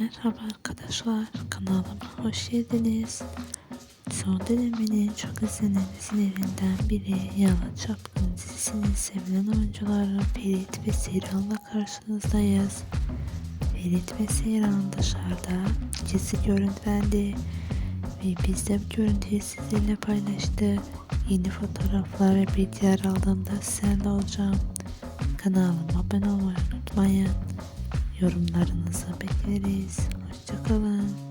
Merhaba arkadaşlar, kanalıma hoş geldiniz. Son dönemin çok izlenen dizilerinden biri Yalan Çapkın dizisinin sevilen oyuncuları Ferit ve Seyran'la karşınızdayız. Ferit ve Seyran dışarıda gizli görüntülendi ve biz de bu görüntüyü sizlerle paylaştık. Yeni fotoğraflar ve videolar aldığımda sizlerle olacağım. Kanalıma abone olmayı unutmayın. Yorumlarınızı bekleriz. Hoşçakalın.